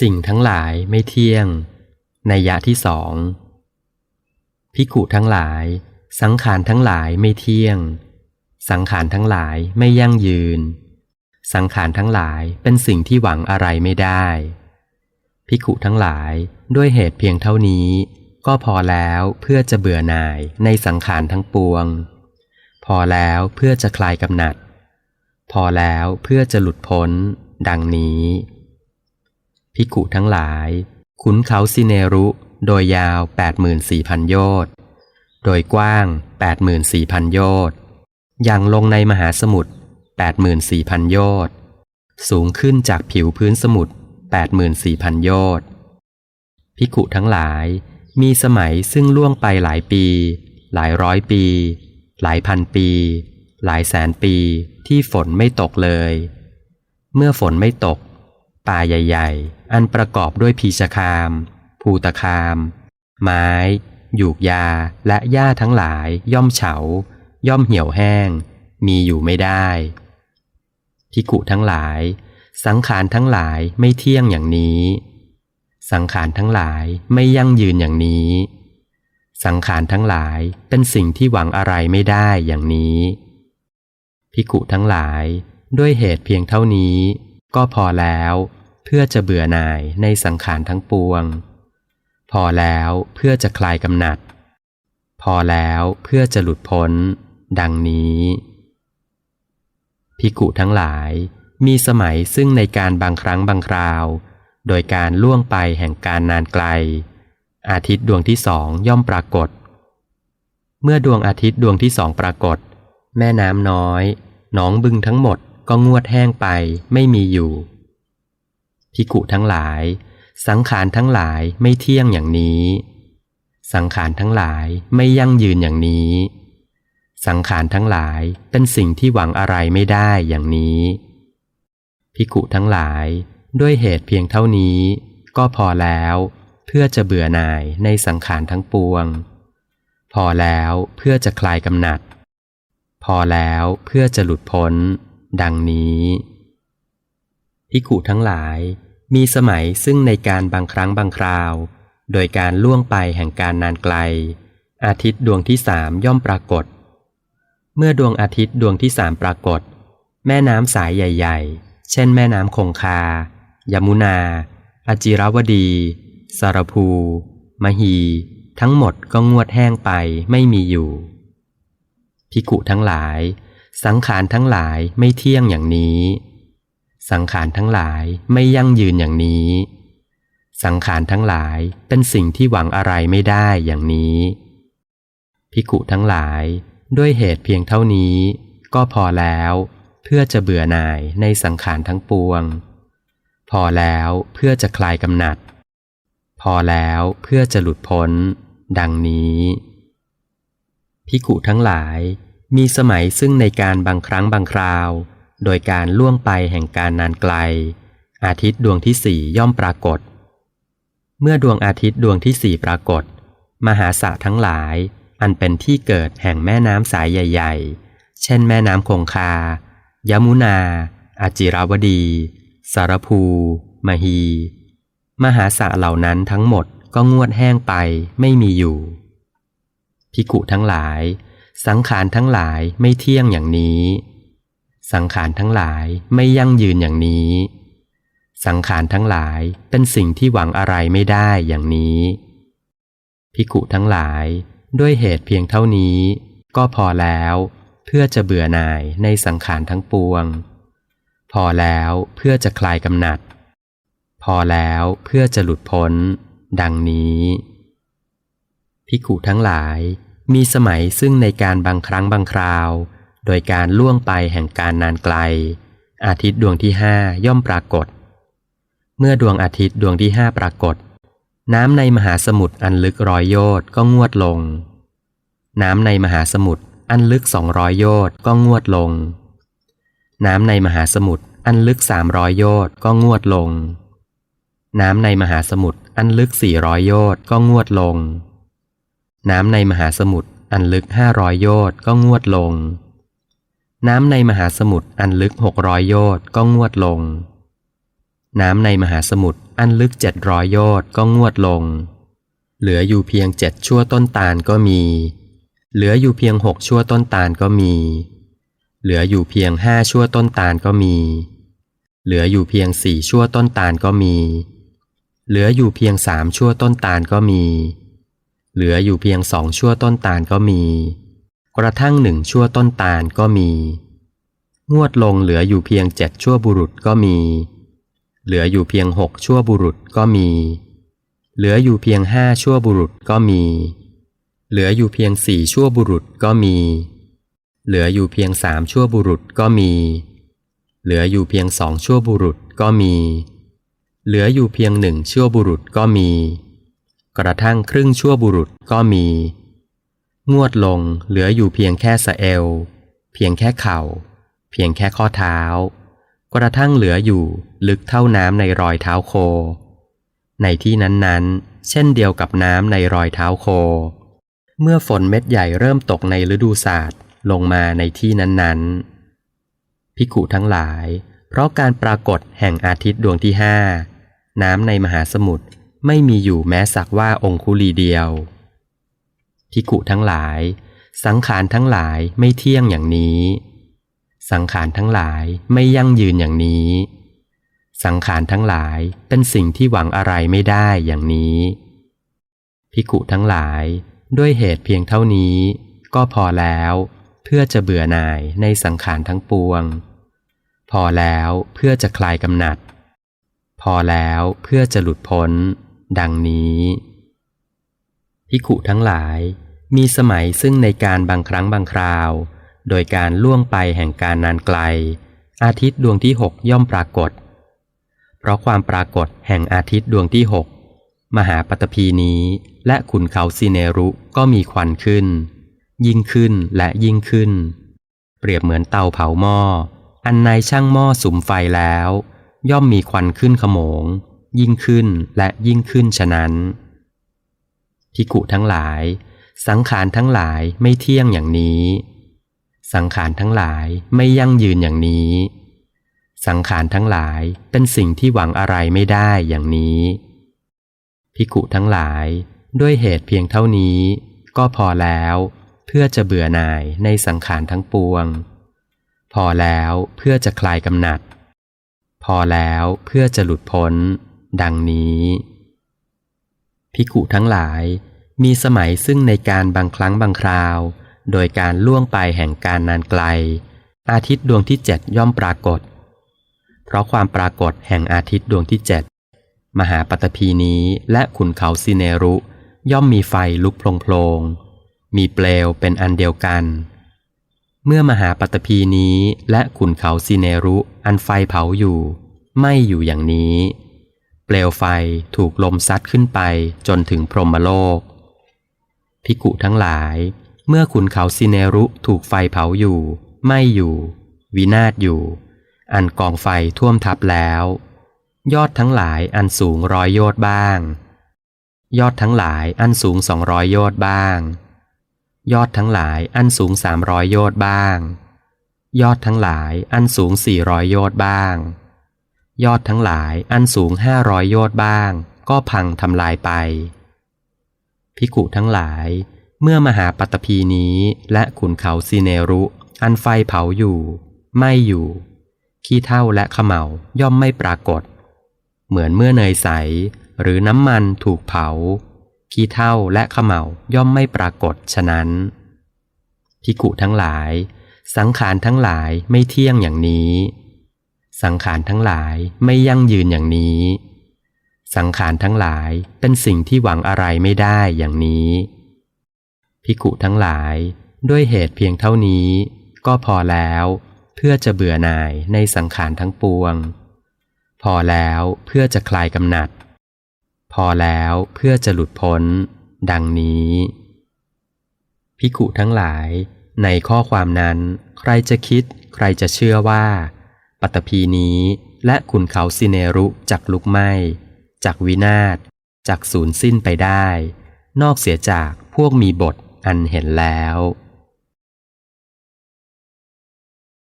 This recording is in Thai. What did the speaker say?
สิ่งทั้งหลายไม่เที่ยง ในยะที่สองพิกุทั้งหลาย สังขารทั้งหลายไม่เที่ยง สังขารทั้งหลายไม่ยั่งยืน สังขารทั้งหลายเป็นสิ่งที่หวังอะไรไม่ได้พิกุทั้งหลายด้วยเหตุเพียงเท่านี้ ก็พอแล้วเพื่อจะเบื่อหน่ายในสังขารทั้งปวง พอแล้วเพื่อจะคลายกำหนัด พอแล้วเพื่อจะหลุดพ้น ดังนี้ พิกุทั้งหลายขุนเขาสิเนรุ โดยยาว 84,000 โยชน์ โดยกว้าง 84,000 โยชน์ยังลงในมหาสมุทร84,000 โยชน์สูงขึ้นจากผิวพื้นสมุทร84,000 โยชน์พิกุทั้งหลาย มีสมัยซึ่งล่วงไปหลายปี หลายร้อยปี หลายพันปี หลายแสนปีที่ฝนไม่ตกเลย เมื่อฝนไม่ตก ป่าใหญ่ ๆ อันประกอบด้วยพีชคาม ภูตคาม ไม้ หยูกยาและหญ้าทั้งหลายย่อมเฉา ย่อมเหี่ยวแห้ง มีอยู่ไม่ได้พิกุทั้งหลาย สังขารทั้งหลายไม่เที่ยงอย่างนี้ สังขารทั้งหลายไม่ยั่งยืนอย่างนี้ สังขารทั้งหลายเป็นสิ่งที่หวังอะไรไม่ได้อย่างนี้พิกุทั้งหลายด้วยเหตุเพียงเท่านี้ ก็พอแล้ว เพื่อจะเบื่อหน่ายในสังขารทั้งปวง พอแล้วเพื่อจะคลายกำหนัด พอแล้วเพื่อจะหลุดพ้น ดังนี้พิกุทั้งหลายมีสมัยซึ่งในการบางครั้งบางคราว โดยการล่วงไปแห่งการนานไกล อาทิตย์ดวงที่สองย่อมปรากฏ เมื่อดวงอาทิตย์ดวงที่สองปรากฏ แม่น้ำน้อย หนองบึงทั้งหมดก็งวดแห้งไปไม่มีอยู่ พิกุทั้งหลาย สังขารทั้งหลายไม่เที่ยงอย่างนี้ สังขารทั้งหลายไม่ยั่งยืนอย่างนี้ สังขารทั้งหลายเป็นสิ่งที่หวังอะไรไม่ได้อย่างนี้ พิกุทั้งหลายด้วยเหตุเพียงเท่านี้ ก็พอแล้ว เพื่อจะเบื่อหน่ายในสังขารทั้งปวง พอแล้วเพื่อจะคลายกำหนัด พอแล้วเพื่อจะหลุดพ้น ดังนี้ พิกุทั้งหลาย มีสมัยซึ่งในการบางครั้งบางคราว โดยการล่วงไปแห่งการนานไกล อาทิตย์ดวงที่สามย่อมปรากฏ เมื่อดวงอาทิตย์ดวงที่สามปรากฏ แม่น้ำสายใหญ่ ๆ เช่น แม่น้ำคงคา ยมุนา อจิรวดี สารภู มหี ทั้งหมดก็งวดแห้งไปไม่มีอยู่พิกุทั้งหลาย สังขารทั้งหลายไม่เที่ยงอย่างนี้ สังขารทั้งหลายไม่ยั่งยืนอย่างนี้ สังขารทั้งหลายเป็นสิ่งที่หวังอะไรไม่ได้อย่างนี้ พิกุทั้งหลายด้วยเหตุเพียงเท่านี้ ก็พอแล้ว เพื่อจะเบื่อหน่ายในสังขารทั้งปวง พอแล้วเพื่อจะคลายกำหนัด พอแล้วเพื่อจะหลุดพ้น ดังนี้พิกุทั้งหลายมีสมัยซึ่งในการบางครั้งบางคราว โดยการล่วงไปแห่งการนานไกล อาทิตย์ดวงที่สี่ย่อมปรากฏ เมื่อดวงอาทิตย์ดวงที่สี่ปรากฏ มหาสะทั้งหลาย อันเป็นที่เกิดแห่งแม่น้ำสายใหญ่ ๆ เช่นแม่น้ำคงคา ยมุนา อาจิราวดี สารภู มหี มหาสะเหล่านั้นทั้งหมดก็งวดแห้งไปไม่มีอยู่ พิกุทั้งหลาย สังขารทั้งหลายไม่เที่ยงอย่างนี้ สังขารทั้งหลายไม่ยั่งยืนอย่างนี้ สังขารทั้งหลายเป็นสิ่งที่หวังอะไรไม่ได้อย่างนี้ พิกุทั้งหลายด้วยเหตุเพียงเท่านี้ ก็พอแล้ว เพื่อจะเบื่อหน่ายในสังขารทั้งปวง พอแล้วเพื่อจะคลายกำหนัด พอแล้วเพื่อจะหลุดพ้น ดังนี้พิกุทั้งหลายมีสมัยซึ่งในการบางครั้งบางคราว โดยการล่วงไปแห่งการนานไกล อาทิตย์ดวงที่ห้าย่อมปรากฏ เมื่อดวงอาทิตย์ดวงที่ห้าปรากฏ น้ำในมหาสมุทรอันลึกร้อยโยชน์ก็งวดลง น้ำในมหาสมุทรอันลึกสองร้อยโยชน์ก็งวดลง น้ำในมหาสมุทรอันลึกสามร้อยโยชน์ก็งวดลง น้ำในมหาสมุทรอันลึกสี่ร้อยโยชน์ก็งวดลง น้ำในมหาสมุทรอันลึกห้าร้อยโยชน์ก็งวดลง น้ำในมหาสมุทรอันลึกหกร้อยโยชน์ก็งวดลง น้ำในมหาสมุทรอันลึกเจ็ดร้อยโยชน์ก็งวดลง เหลืออยู่เพียงเจ็ดชั่วต้นตาลก็มี เหลืออยู่เพียงหกชั่วต้นตาลก็มี เหลืออยู่เพียงห้าชั่วต้นตาลก็มี เหลืออยู่เพียงสี่ชั่วต้นตาลก็มี เหลืออยู่เพียงสามชั่วต้นตาลก็มี เหลืออยู่เพียงสองชั่วต้นตาลก็มี กระทั่งหนึ่งชั่วต้นตาลก็มี งวดลงเหลืออยู่เพียงเจ็ดชั่วบุรุษก็มี เหลืออยู่เพียงหกชั่วบุรุษก็มี เหลืออยู่เพียงห้าชั่วบุรุษก็มี เหลืออยู่เพียงสี่ชั่วบุรุษก็มี เหลืออยู่เพียงสามชั่วบุรุษก็มี เหลืออยู่เพียงสองชั่วบุรุษก็มี เหลืออยู่เพียงหนึ่งชั่วบุรุษก็มี กระทั่งครึ่งชั่วบุรุษก็มี งวดลงเหลืออยู่เพียงแค่สะเอว เพียงแค่เข่า เพียงแค่ข้อเท้า กระทั่งเหลืออยู่ลึกเท่าน้ำในรอยเท้าโค ในที่นั้นๆ เช่นเดียวกับน้ำในรอยเท้าโค เมื่อฝนเม็ดใหญ่เริ่มตกในฤดูศาสตร์ลงมาในที่นั้นๆ พิกุทั้งหลาย เพราะการปรากฏแห่งอาทิตย์ดวงที่ห้าน้ำในมหาสมุทรไม่มีอยู่แม้สักว่าองคุลีเดียว พิกุทั้งหลาย สังขารทั้งหลายไม่เที่ยงอย่างนี้ สังขารทั้งหลายไม่ยั่งยืนอย่างนี้ สังขารทั้งหลายเป็นสิ่งที่หวังอะไรไม่ได้อย่างนี้พิกุทั้งหลายด้วยเหตุเพียงเท่านี้ ก็พอแล้ว เพื่อจะเบื่อหน่ายในสังขารทั้งปวง พอแล้วเพื่อจะคลายกำหนัด พอแล้วเพื่อจะหลุดพ้น ดังนี้พิขุทั้งหลาย มีสมัยซึ่งในการบางครั้งบางคราว โดยการล่วงไปแห่งการนานไกล อาทิตย์ดวงที่หกย่อมปรากฏ เพราะความปรากฏแห่งอาทิตย์ดวงที่หกมหาปฐพีนี้และขุนเขาซิเนรุก็มีควันขึ้น ยิ่งขึ้นและยิ่งขึ้น เปรียบเหมือนเตาเผาหม้อ อันในช่างหม้อสุมไฟแล้ว ย่อมมีควันขึ้นขโมง ยิ่งขึ้นและยิ่งขึ้นฉะนั้นพิกุทั้งหลาย สังขารทั้งหลายไม่เที่ยงอย่างนี้ สังขารทั้งหลายไม่ยั่งยืนอย่างนี้ สังขารทั้งหลายเป็นสิ่งที่หวังอะไรไม่ได้อย่างนี้ พิกุทั้งหลายด้วยเหตุเพียงเท่านี้ ก็พอแล้ว เพื่อจะเบื่อหน่ายในสังขารทั้งปวง พอแล้วเพื่อจะคลายกำหนัด พอแล้วเพื่อจะหลุดพ้น ดังนี้พิกุทั้งหลาย มีสมัยซึ่งในการบางครั้งบางคราว โดยการล่วงไปแห่งการนานไกล อาทิตย์ดวงที่เจ็ดย่อมปรากฏ เพราะความปรากฏแห่งอาทิตย์ดวงที่เจ็ดมหาปฐพีนี้และขุนเขาซิเนรุ ย่อมมีไฟลุกโพลงๆมีเปลวเป็นอันเดียวกัน เมื่อมหาปฐพีนี้และขุนเขาซิเนรุอันไฟเผาอยู่ ไม่อยู่อย่างนี้ เปลวไฟถูกลมซัดขึ้นไปจนถึงพรหมโลก พิกุทั้งหลาย เมื่อขุนเขาซิเนรุถูกไฟเผาอยู่ ไม่อยู่ วินาศอยู่ อันกองไฟท่วมทับแล้ว ยอดทั้งหลายอันสูงร้อยโยชน์บ้าง ยอดทั้งหลายอันสูงสองร้อยโยชน์บ้าง ยอดทั้งหลายอันสูงสามร้อยโยชน์บ้าง ยอดทั้งหลายอันสูงสี่ร้อยโยชน์บ้าง ยอดทั้งหลายอันสูงห้าร้อยโยชน์บ้าง ก็พังทำลายไป พิกุทั้งหลาย เมื่อมหาปัตตภีนี้และขุนเขาซีเนรุ อันไฟเผาอยู่ ไม่อยู่ ขี้เท่าและขมเหลาย่อมไม่ปรากฏ เหมือนเมื่อเนยใส หรือน้ำมันถูกเผา ขี้เท่าและขมเหลาย่อมไม่ปรากฏฉะนั้น พิกุทั้งหลาย สังขารทั้งหลายไม่เที่ยงอย่างนี้ สังขารทั้งหลายไม่ยั่งยืนอย่างนี้ สังขารทั้งหลายเป็นสิ่งที่หวังอะไรไม่ได้อย่างนี้ พิกุทั้งหลายด้วยเหตุเพียงเท่านี้ ก็พอแล้ว เพื่อจะเบื่อหน่ายในสังขารทั้งปวง พอแล้วเพื่อจะคลายกำหนัด พอแล้วเพื่อจะหลุดพ้น ดังนี้พิกุทั้งหลาย ในข้อความนั้น ใครจะคิด ใครจะเชื่อว่า ปัตตภีนี้และขุนเขาซิเนรุจักลุกไหม้ จากวินาศจากสูญสิ้นไปได้ นอกเสียจากพวกมีบทอันเห็นแล้ว